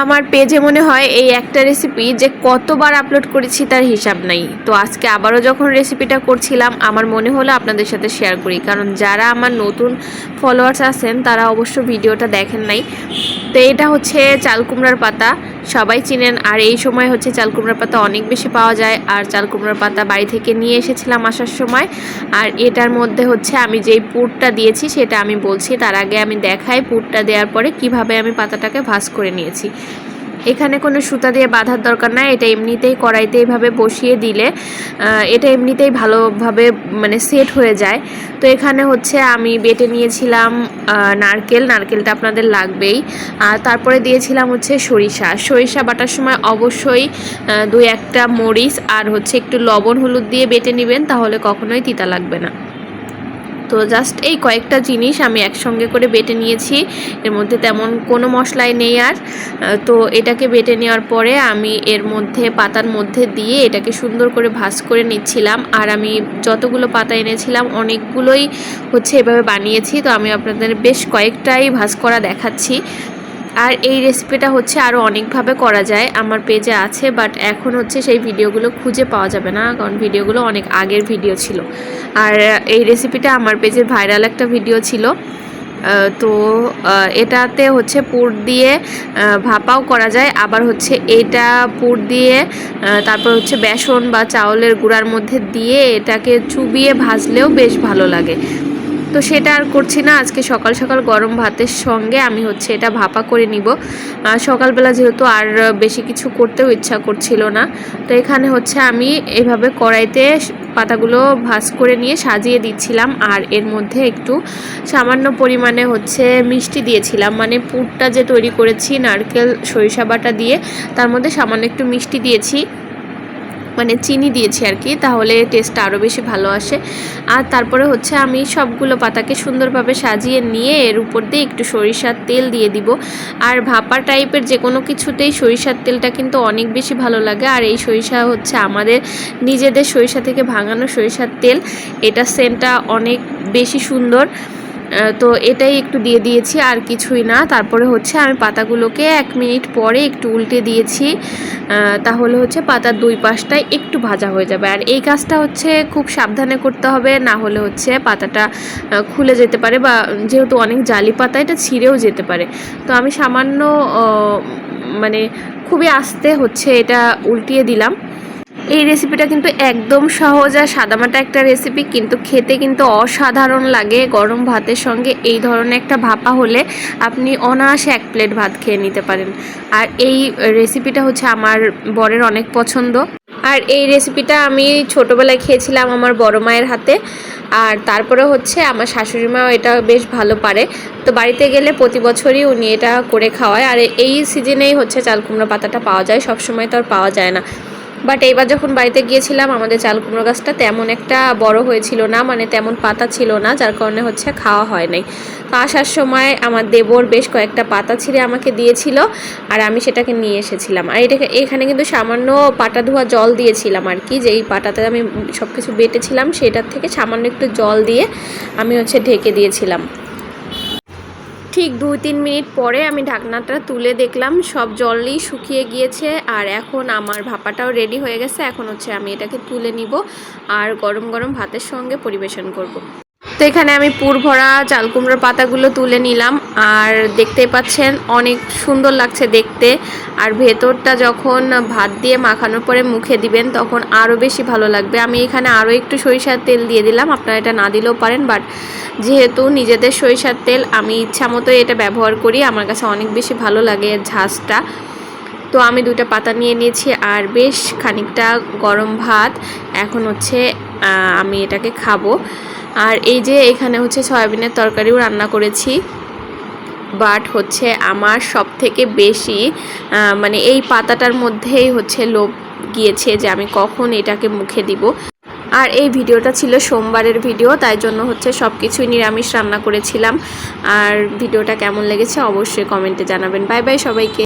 আমার পেজে মনে হয় এই একটা রেসিপি যে কতবার আপলোড করেছি তার হিসাব নাই। তো আজকে আবারও যখন রেসিপিটা করছিলাম, আমার মনে হলো আপনাদের সাথে শেয়ার করি। কারণ যারা আমার নতুন ফলোয়ার্স আছেন, তারা অবশ্য ভিডিওটা দেখেন নাই। তো এটা হচ্ছে চালকুমড়ার পাতা। সবাই চিনেন। আর এই সময় হচ্ছে চাল কুমড়ার পাতা অনেক বেশি পাওয়া যায়। আর চাল কুমড়ার পাতা বাড়ি থেকে নিয়ে এসেছিলাম আসার সময়। আর এটার মধ্যে হচ্ছে আমি যেই পুরটা দিয়েছি সেটা আমি বলছি। তার আগে আমি দেখাই পুরটা দেওয়ার পরে কীভাবে আমি পাতাটাকে ভাস করে নিয়েছি। এখানে কোনো সুতা দিয়ে বাঁধার দরকার নাই, এটা এমনিতেই কড়াইতে এইভাবে বসিয়ে দিলে এটা এমনিতেই ভালোভাবে মানে সেট হয়ে যায়। তো এখানে হচ্ছে আমি বেটে নিয়েছিলাম নারকেল, নারকেলটা আপনাদের লাগবেই। আর তারপরে দিয়েছিলাম হচ্ছে সরিষা। সরিষা বাটার সময় অবশ্যই দুই একটা মরিচ আর হচ্ছে একটু লবণ হলুদ দিয়ে বেটে নেবেন, তাহলে কখনোই তিতা লাগবে না। তো জাস্ট এই কয়েকটা জিনিস আমি একসঙ্গে করে বেটে নিয়েছি। এর মধ্যে তেমন কোনো মশলাই নেই আর। তো এটাকে বেটে নেওয়ার পরে আমি এর মধ্যে পাতার মধ্যে দিয়ে এটাকে সুন্দর করে ভাজ করে নিচ্ছিলাম। আর আমি যতগুলো পাতা এনেছিলাম, অনেকগুলোই হচ্ছে এভাবে বানিয়েছি। তো আমি আপনাদের বেশ কয়েকটাই ভাজ করা দেখাচ্ছি। আর এই রেসিপিটা হচ্ছে আরও অনেকভাবে করা যায় আমার পেজে আছে বাট এখন হচ্ছে সেই ভিডিওগুলো খুঁজে পাওয়া যাবে না, কারণ ভিডিওগুলো অনেক আগের ভিডিও ছিল। আর এই রেসিপিটা আমার পেজের ভাইরাল একটা ভিডিও ছিল। তো এটাতে হচ্ছে পুর দিয়ে ভাপাও করা যায়, আবার হচ্ছে এটা পুর দিয়ে তারপর হচ্ছে বেসন বা চাউলের গুঁড়ার মধ্যে দিয়ে এটাকে চুবিয়ে ভাজলেও বেশ ভালো লাগে। তো সেটা আর করছি না। আজকে সকাল সকাল গরম ভাতের সঙ্গে আমি হচ্ছে এটা ভাপা করে নিব। সকালবেলা যেহেতু আর বেশি কিছু করতেও ইচ্ছা করছিল না, তো এখানে হচ্ছে আমি এভাবে কড়াইতে পাতাগুলো ভাজ করে নিয়ে সাজিয়ে দিচ্ছিলাম। আর এর মধ্যে একটু সামান্য পরিমাণে হচ্ছে মিষ্টি দিয়েছিলাম। মানে পুরটা যে তৈরি করেছি, নারকেল, সরিষা বাটা দিয়ে, তার মধ্যে সামান্য একটু মিষ্টি দিয়েছি। মানে চিনি দিয়েছি আর কি, তাহলে টেস্টটা আরও বেশি ভালো আসে। আর তারপরে হচ্ছে আমি সবগুলো পাতাকে সুন্দরভাবে সাজিয়ে নিয়ে এর উপর দিয়ে একটু সরিষার তেল দিয়ে দিব। আর ভাপা টাইপের যে কোনো কিছুতেই সরিষার তেলটা কিন্তু অনেক বেশি ভালো লাগে। আর এই সরিষা হচ্ছে আমাদের নিজেদের সরিষা থেকে ভাঙানো সরিষার তেল, এটা সেন্টটা অনেক বেশি সুন্দর। তো এটাই একটু দিয়ে দিয়েছি, আর কিছুই না। তারপরে হচ্ছে আমি পাতাগুলোকে এক মিনিট পরে একটু উল্টে দিয়েছি। তাহলে হচ্ছে পাতার দুই পাশটাই একটু ভাজা হয়ে যাবে। আর এই কাজটা হচ্ছে খুব সাবধানে করতে হবে, না হলে হচ্ছে পাতাটা খুলে যেতে পারে বা যেহেতু অনেক জালি পাতা, এটা ছিঁড়েও যেতে পারে। তো আমি সামান্য মানে খুবই আস্তে হচ্ছে এটা উল্টিয়ে দিলাম। এই রেসিপিটা কিন্তু একদম সহজ আর সাদামাটা একটা রেসিপি কিন্তু খেতে কিন্তু অসাধারণ লাগে। গরম ভাতের সঙ্গে এই ধরনের একটা ভাপা হলে আপনি অনায়াসে এক প্লেট ভাত খেয়ে নিতে পারেন। আর এই রেসিপিটা হচ্ছে আমার বরের অনেক পছন্দ। আর এই রেসিপিটা আমি ছোটোবেলায় খেয়েছিলাম আমার বড় মায়ের হাতে। আর তারপরে হচ্ছে আমার শাশুড়ি মাও এটা বেশ ভালো পারে। তো বাড়িতে গেলে প্রতি বছরই উনি এটা করে খাওয়ায়। আর এই সিজনেই হচ্ছে চাল কুমড়ো পাতাটা পাওয়া যায়। সব সময় তো আর পাওয়া যায় না। বাট এইবার যখন বাড়িতে গিয়েছিলাম, আমাদের চাল কুমড়ো গাছটা তেমন একটা বড় হয়েছিল না মানে তেমন পাতা ছিল না, যার কারণে হচ্ছে খাওয়া হয় নাই। তো আসার সময় আমার দেবর বেশ কয়েকটা পাতা ছিঁড়ে আমাকে দিয়েছিল আর আমি সেটাকে নিয়ে এসেছিলাম। আর এটাকে, এখানে কিন্তু সামান্য পাটা ধোয়া জল দিয়েছিলাম আর কি, যেই পাটাতে আমি সব কিছু বেটেছিলাম, সেটার থেকে সামান্য একটু জল দিয়ে আমি হচ্ছে ঢেকে দিয়েছিলাম। ঠিক দুই তিন মিনিট পরে আমি ঢাকনাটা তুলে দেখলাম, সব জলই শুকিয়ে গিয়েছে আর এখন আমার ভাপাটাও রেডি হয়ে গেছে এখন হচ্ছে আমি এটাকে তুলে নিব আর গরম গরম ভাতের সঙ্গে পরিবেশন করব। তো এখানে আমি পুর ভরা চাল কুমড়োর পাতাগুলো তুলে নিলাম। আর দেখতেই পাচ্ছেন, অনেক সুন্দর লাগছে দেখতে। আর ভেতরটা যখন ভাত দিয়ে মাখানোর পরে মুখে দিবেন, তখন আরও বেশি ভালো লাগবে। আমি এখানে আরও একটু সরিষার তেল দিয়ে দিলাম। আপনারা এটা না দিলেও পারেন, বাট যেহেতু নিজেদের সরিষার তেল, আমি ইচ্ছা মতো এটা ব্যবহার করি। আমার কাছে অনেক বেশি ভালো লাগে ঝাঁজটা। তো আমি দুইটা পাতা নিয়ে নিয়েছি, আর বেশ খানিকটা গরম ভাত। এখন হচ্ছে আমি এটাকে খাব। আর এই যে এখানে হচ্ছে সয়াবিনের তরকারিও রান্না করেছি। বাট হচ্ছে আমার সব থেকে বেশি মানে এই পাতাটার মধ্যেই হচ্ছে লোভ গিয়েছে যে আমি কখন এটাকে মুখে দিব। আর এই ভিডিওটা ছিল সোমবারের ভিডিও, তাই জন্য হচ্ছে সব কিছুই নিরামিষ রান্না করেছিলাম। আর ভিডিওটা কেমন লেগেছে অবশ্যই কমেন্টে জানাবেন। বাই বাই সবাইকে।